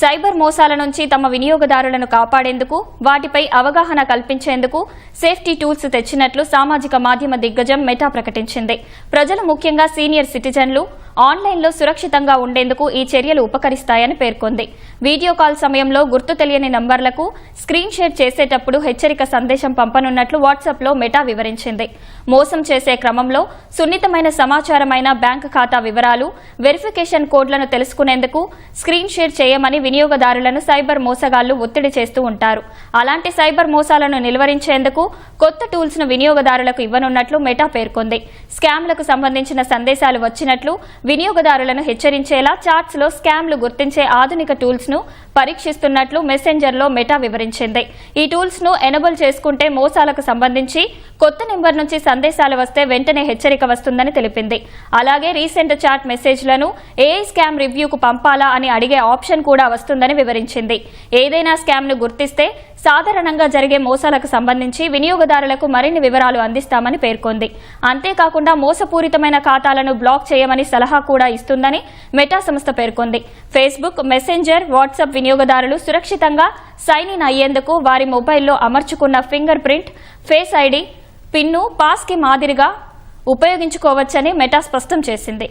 Cyber మోసాల నుంచి తమ వినియోగదారులను కాపాడేందుకు వాటిపై అవగాహన కల్పించేందుకు సేఫ్టీ టూల్స్ తెచ్చినట్లు సామాజిక మాధ్యమ దిగ్గజం మెటా ప్రకటించింది. ప్రజలు ముఖ్యంగా సీనియర్ సిటిజన్లు ఆన్లైన్లో సురక్షితంగా ఉండేందుకు ఈ చర్యలు ఉపకరిస్తాయని పేర్కొంది. వీడియో కాల్ సమయంలో గుర్తు తెలియని నంబర్లకు స్క్రీన్ షేర్ చేసేటప్పుడు హెచ్చరిక సందేశం పంపనున్నట్లు వాట్సాప్లో మెటా వివరించింది. మోసం చేసే క్రమంలో సున్నితమైన సమాచారమైన బ్యాంక్ ఖాతా వివరాలు వెరిఫికేషన్ కోడ్లను తెలుసుకునేందుకు స్క్రీన్ షేర్ చేయమని వినియోగదారులను సైబర్ మోసగాళ్ళు ఒత్తిడి చేస్తూ ఉంటారు. అలాంటి సైబర్ మోసాలను నిలువరించేందుకు కొత్త టూల్స్ను వినియోగదారులకు ఇవ్వనున్నట్లు మెటా పేర్కొంది. స్కామ్లకు సంబంధించిన సందేశాలు వచ్చినట్లు వినియోగదారులను హెచ్చరించేలా చాట్స్లో స్కామ్లు గుర్తించే ఆధునిక టూల్స్ను పరీక్షిస్తున్నట్లు మెసెంజర్లో మెటా వివరించింది. ఈ టూల్స్ను ఎనబుల్ చేసుకుంటే మోసాలకు సంబంధించి కొత్త నెంబర్ నుంచి సందేశాలు వస్తే వెంటనే హెచ్చరిక వస్తుందని తెలిపింది. అలాగే రీసెంట్ చాట్ మెసేజ్లను ఏఐ స్కామ్ రివ్యూకు పంపాలా అని అడిగే ఆప్షన్ కూడా వస్తుందని వివరించింది. ఏదైనా స్కామ్ను గుర్తిస్తే సాధారణంగా జరిగే మోసాలకు సంబంధించి వినియోగదారులకు మరిన్ని వివరాలు అందిస్తామని పేర్కొంది. అంతేకాకుండా మోసపూరితమైన ఖాతాలను బ్లాక్ చేయమని సలహా కూడా ఇస్తుందని మెటా సంస్థ పేర్కొంది. ఫేస్బుక్ మెసెంజర్ వాట్సాప్ వినియోగదారులు సురక్షితంగా సైన్ ఇన్ అయ్యేందుకు వారి మొబైల్లో అమర్చుకున్న finger print face ID pin passkey మాదిరిగా ఉపయోగించుకోవచ్చని మెటా స్పష్టం చేసింది.